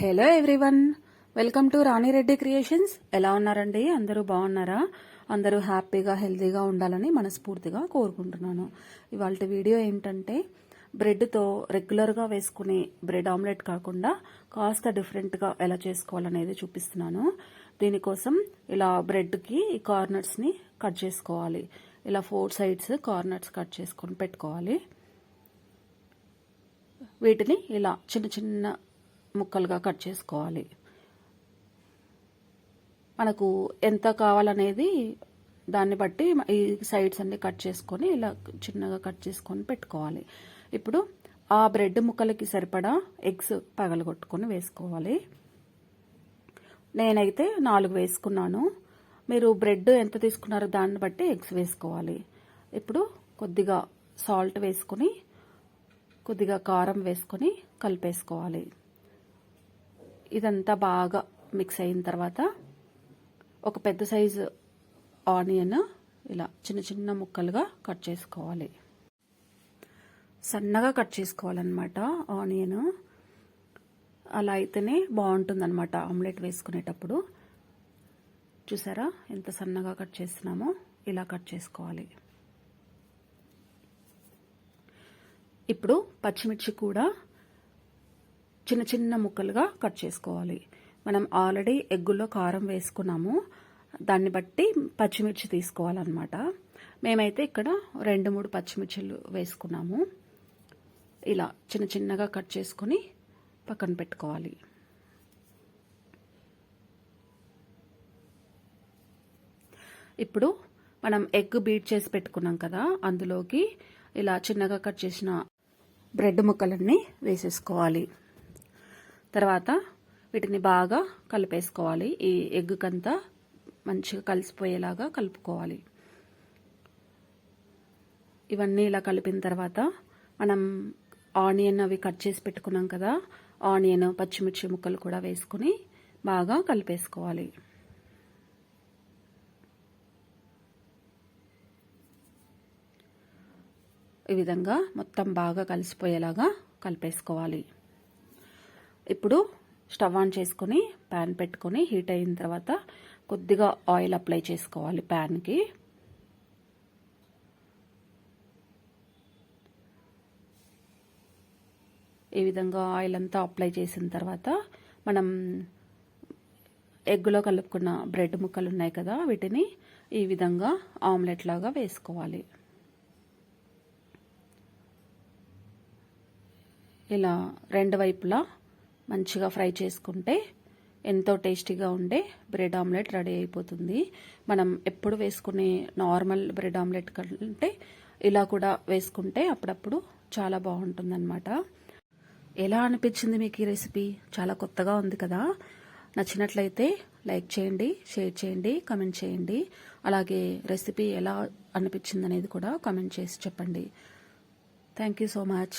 Hello everyone. Welcome to Rani Reddy creations. ఎలా ఉన్నారండి? అందరూ బాగున్నారా? అందరూ హ్యాపీగా హెల్తీగా ఉండాలని మనస్ఫూర్తిగా కోరుకుంటున్నాను. ఇవాళ వీడియో ఏంటంటే బ్రెడ్తో రెగ్యులర్గా వేసుకునే బ్రెడ్ ఆమ్లెట్ కాకుండా కాస్త డిఫరెంట్గా ఎలా చేసుకోవాలనేది చూపిస్తున్నాను. దీనికోసం ఇలా బ్రెడ్కి ఈ కార్నర్స్ని కట్ చేసుకోవాలి. ఇలా ఫోర్ సైడ్స్ కార్నర్స్ కట్ చేసుకొని పెట్టుకోవాలి. వీటిని ఇలా చిన్న చిన్న ముక్కలుగా కట్ చేసుకోవాలి. మనకు ఎంత కావాలనేది దాన్ని బట్టి ఈ సైడ్స్ అన్ని కట్ చేసుకొని ఇలా చిన్నగా కట్ చేసుకొని పెట్టుకోవాలి. ఇప్పుడు ఆ బ్రెడ్ ముక్కలకి సరిపడా ఎగ్స్ పగలగొట్టుకొని వేసుకోవాలి. నేనైతే నాలుగు వేసుకున్నాను. మీరు బ్రెడ్ ఎంత తీసుకున్నారో దాన్ని బట్టి ఎగ్స్ వేసుకోవాలి. ఇప్పుడు కొద్దిగా సాల్ట్ వేసుకొని కొద్దిగా కారం వేసుకొని కలిపేసుకోవాలి. ఇదంతా బాగా మిక్స్ అయిన తర్వాత ఒక పెద్ద సైజు ఆనియన్ ఇలా చిన్న చిన్న ముక్కలుగా కట్ చేసుకోవాలి. సన్నగా కట్ చేసుకోవాలన్నమాట ఆనియన్. అలా అయితేనే బాగుంటుందన్నమాట ఆమ్లెట్ వేసుకునేటప్పుడు. చూసారా? ఎంత సన్నగా కట్ చేస్తున్నామో ఇలా కట్ చేసుకోవాలి. ఇప్పుడు పచ్చిమిర్చి కూడా చిన్న చిన్న ముక్కలుగా కట్ చేసుకోవాలి. మనం ఆల్రెడీ ఎగ్గులో కారం వేసుకున్నాము. దాన్ని బట్టి పచ్చిమిర్చి తీసుకోవాలన్నమాట. మేమైతే ఇక్కడ రెండు మూడు పచ్చిమిర్చిలు వేసుకున్నాము. ఇలా చిన్న చిన్నగా కట్ చేసుకొని పక్కన పెట్టుకోవాలి. ఇప్పుడు మనం ఎగ్ బీట్ చేసి పెట్టుకున్నాం కదా అందులోకి ఇలా చిన్నగా కట్ చేసిన బ్రెడ్ ముక్కలన్నీ వేసేసుకోవాలి. తర్వాత వీటిని బాగా కలిపేసుకోవాలి. ఈ ఎగ్గుకంతా మంచిగా కలిసిపోయేలాగా కలుపుకోవాలి. ఇవన్నీ ఇలా కలిపిన తర్వాత మనం ఆనియన్ అవి కట్ చేసి పెట్టుకున్నాం కదా ఆనియన్ పచ్చిమిర్చి ముక్కలు కూడా వేసుకుని బాగా కలిపేసుకోవాలి. ఈ విధంగా మొత్తం బాగా కలిసిపోయేలాగా కలిపేసుకోవాలి. ఇప్పుడు స్టవ్ ఆన్ చేసుకొని ప్యాన్ పెట్టుకొని హీట్ అయిన తర్వాత కొద్దిగా ఆయిల్ అప్లై చేసుకోవాలి ప్యాన్కి ఈ విధంగా ఆయిల్ అంతా అప్లై చేసిన తర్వాత మనం ఎగ్గులో కలుపుకున్న బ్రెడ్ ముక్కలు ఉన్నాయి కదా వీటిని ఈ విధంగా ఆమ్లెట్ లాగా వేసుకోవాలి. ఇలా రెండు వైపులా మంచిగా ఫ్రై చేసుకుంటే ఎంతో టేస్టీగా ఉండే బ్రెడ్ ఆమ్లెట్ రెడీ అయిపోతుంది. మనం ఎప్పుడు వేసుకునే నార్మల్ బ్రెడ్ ఆమ్లెట్ కంటే ఇలా కూడా వేసుకుంటే అప్పుడప్పుడు చాలా బాగుంటుందన్నమాట. ఎలా అనిపించింది మీకు ఈ రెసిపీ? చాలా కొత్తగా ఉంది కదా. నచ్చినట్లయితే లైక్ చేయండి షేర్ చేయండి కమెంట్ చేయండి. అలాగే రెసిపీ ఎలా అనిపించింది అనేది కూడా కమెంట్ చేసి చెప్పండి. Thank you so much.